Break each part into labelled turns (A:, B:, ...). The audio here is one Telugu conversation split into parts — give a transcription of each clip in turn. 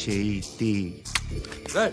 A: చేతి
B: రేయ్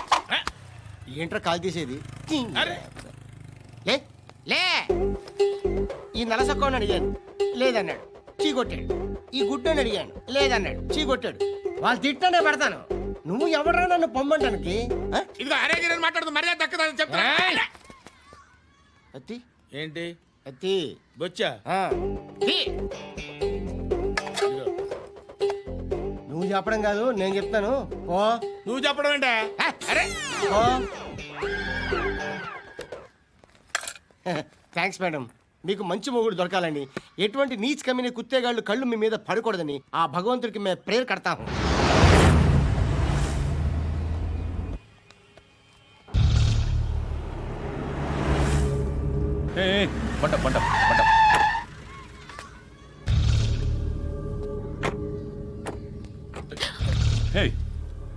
C: ఏంట్రా కాల్ తీసేది?
D: అరే.
C: లే లే. ఈ నలసక్కని అడిగాను లేదన్నాడు. చీ కొట్టాడు. ఈ గుడ్డని అడిగాను లేదన్నాడు. చీ కొట్టాడు. వాళ్ళు తిట్టానే పెడతాను. నువ్వు ఎవడరా నన్ను పొమ్మంటానికి?
D: ఇదిగో అరే గిరని మాట్లాడుతూ మర్యాద దక్కదని చెప్తా
C: అత్తి?
D: ఏంటి?
C: అత్తి.
D: బొచ్చా?
C: ఆ. తీ. నువ్వు చెప్పడం కాదు నేను చెప్తాను. ఓ
D: నువ్వు చెప్పడం ఏంటే? అరే.
C: థ్యాంక్స్ మేడం మీకు మంచి మొగుడు దొరకాలని ఎటువంటి నీచ్ కమ్మిన కుత్తేగాళ్ళు కళ్ళు మీ మీద పడకూడదని ఆ భగవంతుడికి మేము ప్రేయర్ కడతాము
E: పంట పంట పంట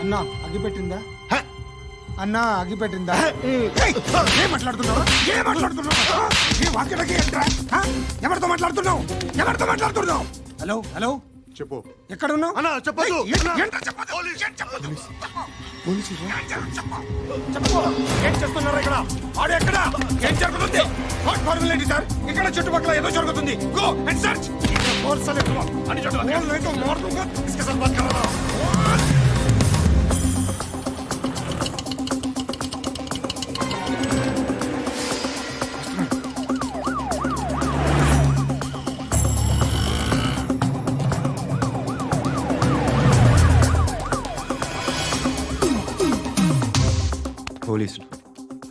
F: అన్నా అగిపెట్టిందా అన్నా అగిపెట్టిందా ఏం మాట్లాడుతున్నావు ఏం మాట్లాడుతున్నావు ఏ వాక్యలకి ఏంట్రా? ఆ? ఎవరితో మాట్లాడుతున్నావు ఎవరితో మాట్లాడుతున్నావు హలో హలో
B: చెప్పు
F: ఎక్కడ ఉన్నావు
B: అన్నా చెప్పదు
F: ఏయ్, ఏ- ఏంట్రా చెప్పొద్దు? ఏం చెప్పొద్దు? పోలీసులు? ఏం చెప్పు, చెప్పు. చెప్పు. ఏం చేస్తున్నారు ఇక్కడ ఆడు ఎక్కడ ఏం జరుగుతుంది వాట్ ఫార్మల్ ఏంటి సార్ ఇక్కడ చుట్టుపక్కల ఏదో జరుగుతుంది గో అండ్ సర్చ్ ఫోర్స్ అనే అని చూడండి మార్ దూంగా इसके साथ बात कर रहा हूं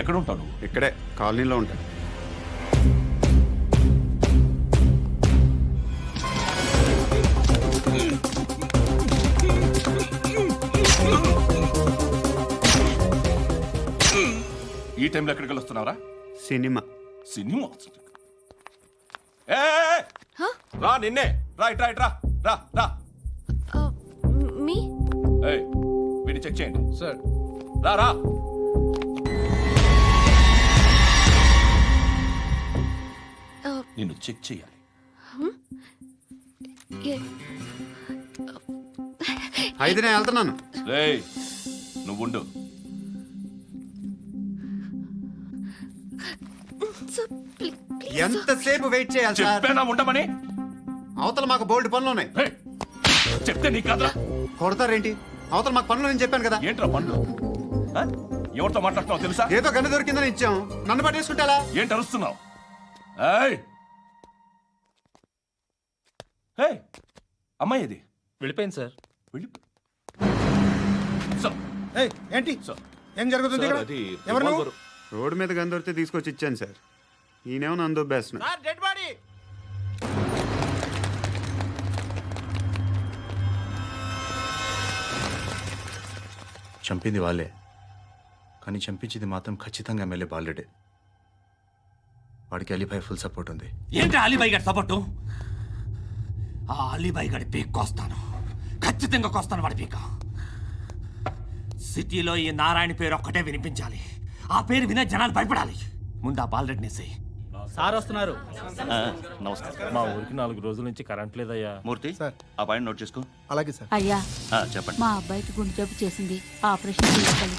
G: ఎక్కడ ఉంటావు నువ్వు?
A: ఇక్కడే కాలనీలో ఉంటాయి
G: ఈ టైంలో ఎక్కడికి వస్తున్నావురా
A: సినిమా.
G: సినిమా? ఏయ్, ఏయ్. రా నిన్నే. రా ఇట్ రా. ఇట్ రా. రా రా
H: మీ?
G: ఏయ్ వీడిని చెక్ చేయండి.
I: సార్.
G: రా రా.
J: నిన్ను చెక్ చేయాలి.
A: అయితే నేను వెళ్తున్నాను.
G: రేయ్ నువ్వు ఉండు
A: ఎంతసేపు వెయిట్ చేయాలి సార్?
G: చెప్పేనా ఉండమని?
A: అవతల మాకు బోల్డ్ పనులు ఉన్నాయి
G: చెప్తే నీకు కదరా.
A: కొడతారేంటి? అవతల మాకు పనులు నేను చెప్పాను కదా.
G: ఏంట్రా పండ్లు ఆ? ఎవరితో మాట్లాడుతున్నావు తెలుసా?
A: ఏదో గన్ను దొరికిందని ఇచ్చాం. నన్ను పట్టేసుకుంటా
G: ఏంటి అరుస్తున్నావు? ఏయ్! అమ్మాయి ఇది
I: వెళ్ళిపోయింది సార్.
G: వెళ్ళి
F: ఏయ్, ఏంటి? ఏం జరుగుతుంది ఇక్కడ? ఎవరు నువ్వు?
A: రోడ్డు మీద గన్ను దొరికితే తీసుకొచ్చి ఇచ్చాను సార్. ఈయనేమో నన్ను దొబ్బేస్తున్నా
D: సార్ డెడ్ బాడీ!
K: చంపింది వాళ్ళే. కానీ చంపించింది మాత్రం ఖచ్చితంగా ఎమ్మెల్యే బాలుడే. వాడికి అలీభాయ్ ఫుల్ సపోర్ట్ ఉంది
L: ఏంటి అలీబాయి గారి సపోర్టు ఆ అలీబాయి గారి పీక్ కోస్తాను ఖచ్చితంగా కోస్తాను వాడి పీక సిటీలో ఈ నారాయణ పేరు ఒక్కటే వినిపించాలి ఆ పేరు వినే జనాలు భయపడాలి ముందు ఆ బాలరెడ్డిని నెసేయి
M: సార్ వస్తున్నారు
G: నమస్కారం
M: మా ఊరికి నాలుగు రోజుల నుంచి కరెంట్ లేదయ్యా
G: మూర్తి ఆ పాయింట్ నోట్ చేసుకో
B: అలాగే సార్
H: అయ్యా
G: ఆ, చెప్పండి
H: మా అబ్బాయికి గుండె జబ్బు చేసింది ఆపరేషన్ చేయాలి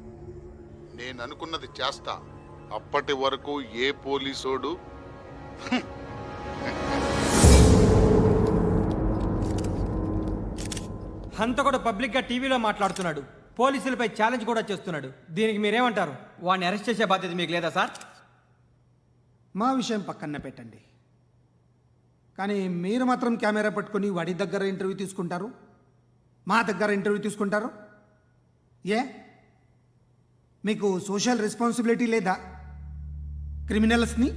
B: నేను అనుకున్నది చేస్తా. అప్పటి వరకు ఏ పోలీసోడు?
N: అంత కూడా పబ్లిక్గా టీవీలో మాట్లాడుతున్నాడు. పోలీసులపై ఛాలెంజ్ కూడా చేస్తున్నాడు. దీనికి మీరేమంటారు? వాడిని అరెస్ట్ చేసే బాధ్యత మీకు లేదా సార్?
F: మా విషయం పక్కన పెట్టండి. కానీ మీరు మాత్రం కెమెరా పట్టుకొని వాడి దగ్గర ఇంటర్వ్యూ తీసుకుంటారు? మా దగ్గర ఇంటర్వ్యూ తీసుకుంటారు? ఏ? మీకు సోషల్ రెస్పాన్సిబిలిటీ లేదా? క్రిమినల్స్ని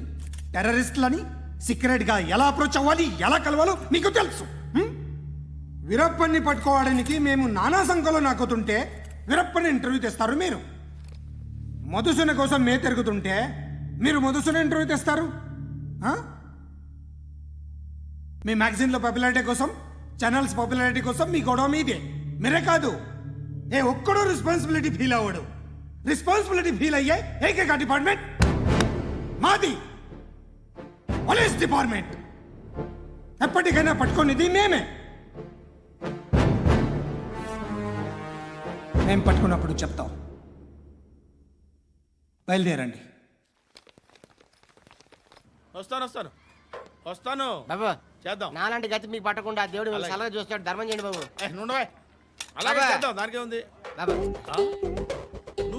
F: టెర్రరిస్ట్లని సీక్రెట్గా ఎలా అప్రోచ్ అవ్వాలి ఎలా కలవాలో మీకు తెలుసు. వీరప్పని పట్టుకోవడానికి మేము నానా సంఖ్యలో నాకుతుంటే వీరప్పని ఇంటర్వ్యూ తెస్తారు మీరు. మధుసూన కోసం మే తిరుగుతుంటే మీరు మధుసూన ఇంటర్వ్యూ తెస్తారు. మీ మ్యాగజైన్లో పాపులారిటీ కోసం ఛానల్స్ పాపులారిటీ కోసం మీ గొడవ మీదే. మీరే కాదు. ఏ ఒక్కడో రెస్పాన్సిబిలిటీ ఫీల్ అవ్వడు. రెస్పాన్సిబిలిటీ ఫీల్ అయ్యే ఏకైక డిపార్ట్మెంట్ మాది పోలీస్ డిపార్ట్మెంట్ ఎప్పటికైనా పట్టుకునేది మేమే మేము పట్టుకున్నప్పుడు చెప్తాం బయలుదేరండి
D: వస్తాను వస్తాను। వస్తాను।
C: బాబు
D: చేద్దాం.
C: నాలాంటి గతి మీకు పట్టకుండా దేవుడు మిమ్మల్ని సలహా చూస్తాడు. ధర్మం చేయండి బాబు.
D: నుండవే అలాగే. చేద్దాం. దానికే ఉంది
C: బాబు.
D: ఆ?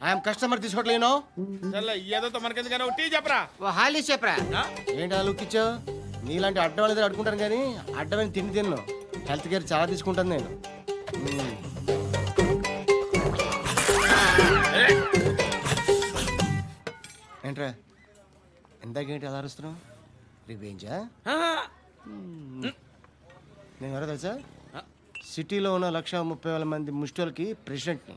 C: ఐఎమ్ కస్టమర్ తీసుకోవట్లేను
D: ఏదో మనకెందుకైనా టీ చెప్పరా?
C: హాలీ చెప్పరా?
D: ఆ?
C: ఏంటి అలా లుక్ ఇచ్చావు నీలాంటి అడ్డం వాళ్ళ దగ్గర అడుకుంటాను కానీ అడ్డమైన తిండి తిన్ను. హెల్త్ కేర్ చాలా తీసుకుంటాను నేను. ఏంట్రా? ఇందాకేంటి అలా అరుస్తున్నావు? రివేంజా నేను ఎవరో తెలుసా? సిటీలో ఉన్న లక్ష ముప్పై వేల మంది ముష్టిలకి ప్రెసిడెంట్ని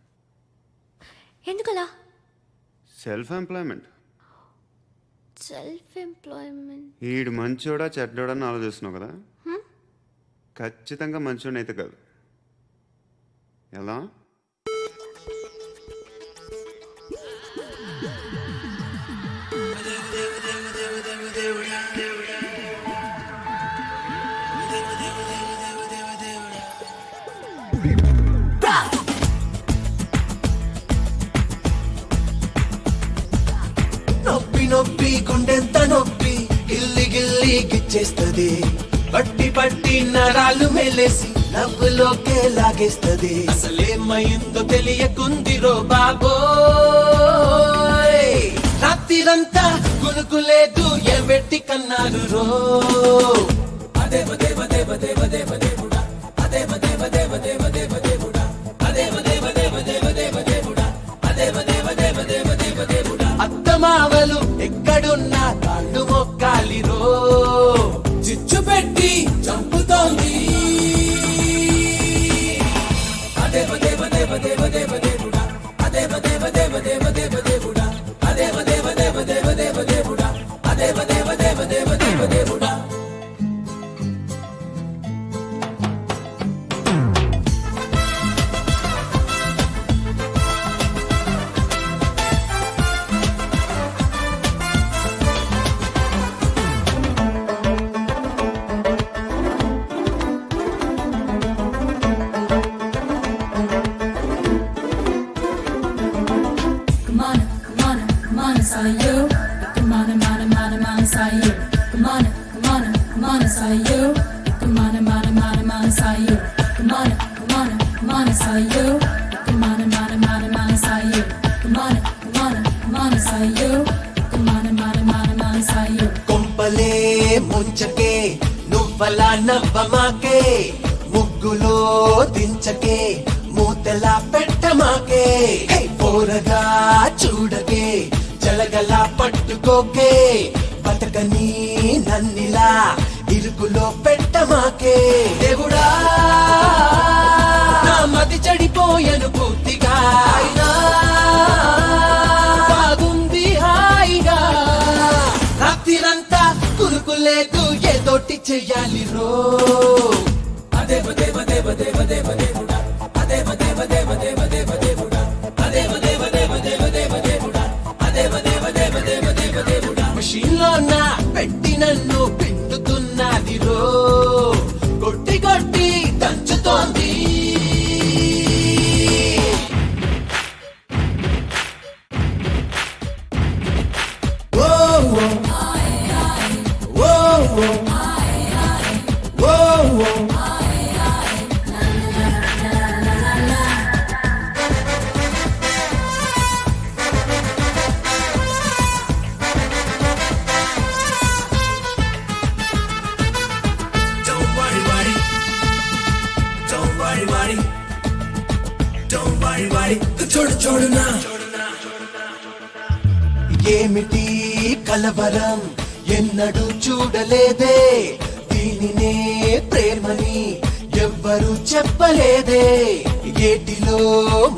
J: ఎందుకలా?
A: సెల్ఫ్ ఎంప్లాయ్మెంట్
J: సెల్ఫ్ ఎంప్లాయ్మెంట్
A: ఈడు మంచోడా చెడ్డోడా అని ఆలోచిస్తున్నావు కదా? ఖచ్చితంగా మంచోడని అయితే కాదు. ఎలా?
O: నొప్పి గుండెంత నొప్పి గిల్లి గిల్లి గిచ్చేస్తది. పట్టి పట్టి నరాలు మెలేసి నవ్వులోకే లాగేస్తది. అసలేమైందో తెలియకుందిరో బాబోయ్. రాత్రిరంతా గునుకులేదు ఎవెట్టి కన్నారు రో. దేవ దేవ దేవ దేవ దేవ దేవ. don't నన్నిలా ఇరుకులో పెట్టమాకే దేవుడా. నా మతి చెడిపోయను పూర్తిగా. అయినా బాగుంది హాయిగా. రాత్రిరంతా కురుకులేదు ఏదోటి చెయ్యాలి రో. కలవరం ఎన్నడూ చూడలేదే. దీనినే ప్రేమని ఎవ్వరూ చెప్పలేదే. ఏటిలో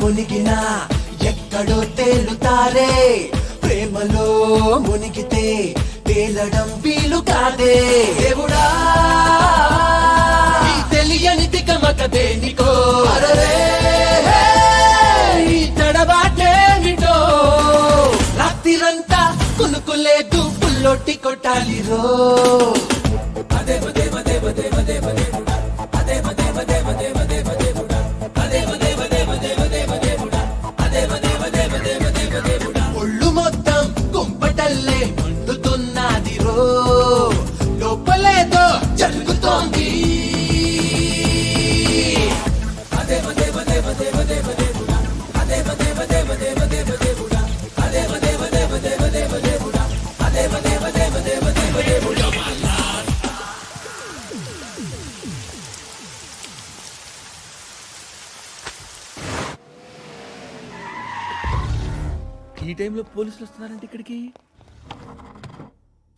O: మునిగిన ఎక్కడో తేలుతారే. ప్రేమలో మునిగితే తేలడం వీలు కాదే. దేవుడా తెలియని దిగమక దేనికో? అరరే ఈ తడబాటేమిటో కునుకులేదు పుల్లొట్టి కొట్టాలి రో అదే దేవ దేవ దేవ దేవ అదే అదేవ దేవ దేవ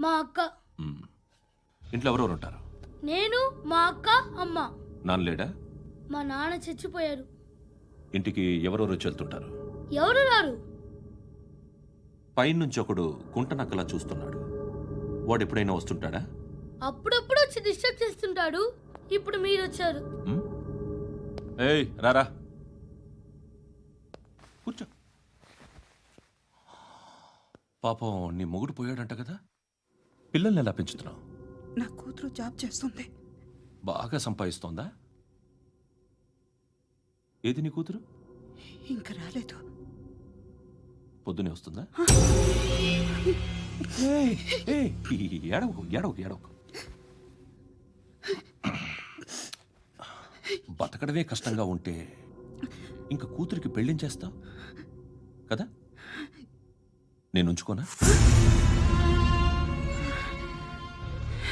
P: మా అక్క.
G: మ్మ్. ఇంట్లో ఎవరెవరు ఉంటారు?
P: నేను మా అక్క అమ్మ.
G: నాన్న లేడా?
P: మా నాన్న చచ్చిపోయారు.
G: ఇంటికి ఎవరెవరు వచ్చి వెళ్తుంటారు?
P: ఎవరు రారు?
G: పైనుంచి ఒకడు గుంట నక్కలా చూస్తున్నాడు. వాడు ఎప్పుడైనా వస్తుంటాడా?
P: అప్పుడప్పుడు వచ్చి డిస్టర్బ్ చేస్తుంటాడు. ఇప్పుడు మీరు వచ్చారు.
G: మ్మ్? ఏయ్ రారా. కూర్చో. పాపం నీ మొగుడు పోయాడంట కదా. పిల్లల్ని ఎలా పెంచుతున్నావు?
Q: నా కూతురు జాబ్ చేస్తుంది.
G: బాగా సంపాదిస్తోందా? ఏది నీ కూతురు?
Q: ఇంకా రాలేదు.
G: పొద్దునే వస్తుందా? ఏయ్, ఏయ్, ఏడవకు ఏడవకు ఏడవకు. బతకడమే కష్టంగా ఉంటే ఇంకా కూతురికి పెళ్ళించేస్తావు కదా? నేను ఉంచుకోనా?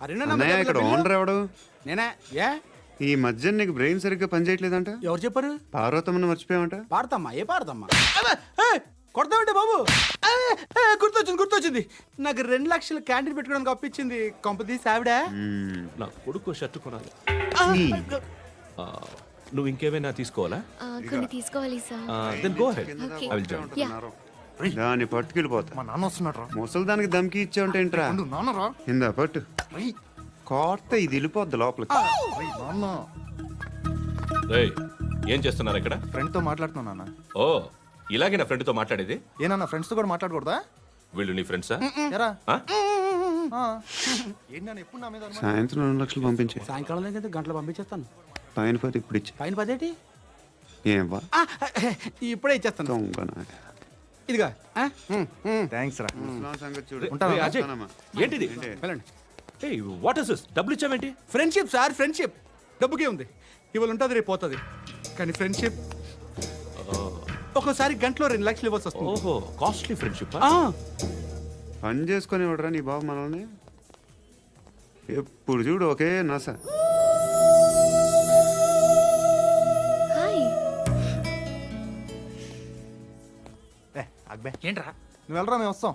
A: అన్నయ్య ఇక్కడ ఓనర్ ఎవడు?
R: నేనే. ఏ?
A: ఈ మధ్య నీకు బ్రెయిన్ సరిగ్గా పనిచేయట్లేదంట?
R: ఎవరు చెప్పారు?
A: పార్వతమ్మను మర్చిపోయామంట
R: పాడతామ్మా ఏ పాడతామ్మా కొడతామంటే బాబు? గుర్తొచ్చింది గుర్తొచ్చింది. నాకు రెండు లక్షలు క్యాంటీన్ పెట్టుకోవడానికి అప్పించింది కొంపదీసి ఆవిడ.
G: నా కొడుకు షర్ట్ కొనాలి. ఆ, నువ్వు ఇంకేమైనా తీసుకోవాలా?
J: ఆ, కొన్ని తీసుకోవాలి sir.
G: Then go head
J: Okay.
G: I will join
J: yeah
A: దాన్ని పట్టుకెళ్ళిపోతా.
B: మా నాన్న వస్తున్నాడు రా
A: ముసలి దానికి దమ్కి ఇచ్చావంటే ఏంట్రా?
B: నాన్న రా
A: ఇందా పట్టు. కోర్త ఇది వెళ్ళిపోద్ది లోపలికి
B: నాన్న
G: ఏయ్, ఏం చేస్తున్నారు ఇక్కడ?
B: ఫ్రెండ్తో మాట్లాడుతున్నా నాన్న.
G: ఓ ఇలాగే నా ఫ్రెండ్తో మాట్లాడేది?
B: ఏనన్నా ఫ్రెండ్స్తో కూడా మాట్లాడకూడదా?
G: వీళ్ళు నీ ఫ్రెండ్సా
B: ఎరా.
G: ఆ?
B: ఏంటి నాన్న ఎప్పుడు నా మీద అనుమానం?
A: సాయంత్రం రెండు లక్షలు పంపించే.
R: సాయంకాలం దగ్గర గంటలు పంపించేస్తాను.
A: పైన పది ఇప్పుడు ఇచ్చే.
R: పైన పదేటి
A: ఏం వా?
R: ఆ, ఇప్పుడే ఇచ్చేస్తాను. ఇదిగా
S: థ్యాంక్స్ రా.
A: సంగతి చూడు. వస్తానమ్మా.
G: ఏంటిది?
A: ఏంటి?
R: వెళ్ళండి.
G: ఏయ్ వాట్ ఇస్ దిస్ డబ్బులు ఇచ్చావేంటి?
R: ఫ్రెండ్షిప్ సార్ ఫ్రెండ్షిప్ డబ్బుకే ఉంది. ఇవాళ ఉంటుంది రేపు పోతుంది. కానీ ఫ్రెండ్షిప్ ఒక్కోసారి గంటలో రెండు లక్షలు ఇవ్వాల్సి వస్తుంది.
G: ఓహో కాస్ట్లీ ఫ్రెండ్షిప్
R: ఆ,
A: పని చేసుకొని ఇవ్వడరా నీ బాబు మనల్ని? ఎప్పుడు చూడు ఒకే నస.
J: హాయ్
S: ఏంట్రా?
R: నువ్వు వెళ్ళరా మేము వస్తాం.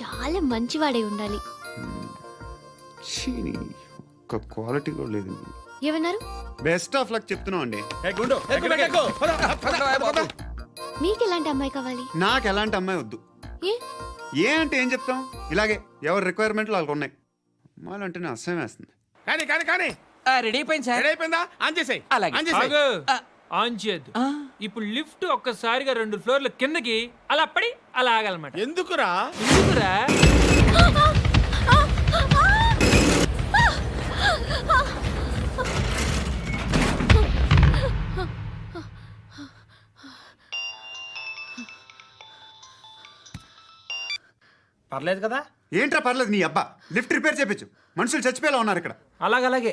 J: చాలా మంచివాడే ఉండాలి.
A: ఛీ, నీ ఒక్క క్వాలిటీ కూడా లేదు
J: ఏమన్నారు?
A: బెస్ట్ ఆఫ్ లక్ చెప్తున్నావు అండి.
J: మీకు ఎలాంటి అమ్మాయి కావాలి?
A: నాకు ఎలాంటి అమ్మాయి వద్దు.
J: ఏ?
A: ఏ అంటే ఏం చెప్తాం? ఇలాగే ఎవరి రిక్వైర్మెంట్లు వాళ్ళకు ఉన్నాయి. అమ్మాయిలు అంటేనే అసహ్యం వేస్తుంది.
D: కానీ కానీ కానీ.
N: రెడీ అయిపోయింది
D: రెడీ అయిపోయిందా ఆన్ చేసేయ్.
N: అలాగే.
D: ఆన్ చేసేయ్.
N: ఆన్ చేయద్దు. ఇప్పుడు లిఫ్ట్ ఒక్కసారిగా రెండు ఫ్లోర్ల కిందకి అలా పడి అలా ఆగాలన్నమాట
D: ఎందుకురా?
N: ఎందుకురా?
R: పర్లేదు కదా?
A: ఏంట్రా పర్లేదు నీ అబ్బా. లిఫ్ట్ రిపేర్ చేపించు. మనుషులు చచ్చిపోయేలా ఉన్నారు ఇక్కడ.
N: అలాగలాగే.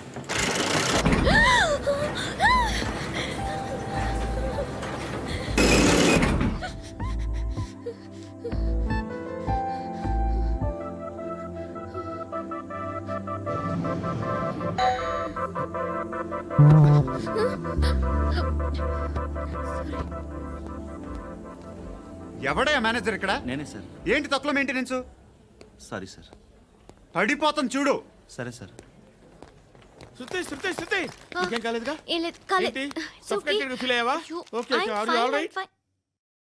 A: ఎవడే మేనేజర్ ఇక్కడ?
L: నేనే సార్.
A: ఏంటి తక్కువ మెయింటెనెన్స్
L: సారీ సార్.
A: పడిపోతాం చూడు.
L: సరే సార్.
D: శృతి శృతి శృతి నీకేం కాలేదుగా
J: ఏం లేదు కాలేదు
D: ఏంటి? Suffocated గా feel అయ్యావా?
J: అయ్యో,
D: Okay, okay.
J: I'm
D: Are you
J: fine,
D: all
J: I'm
D: right?
J: fine.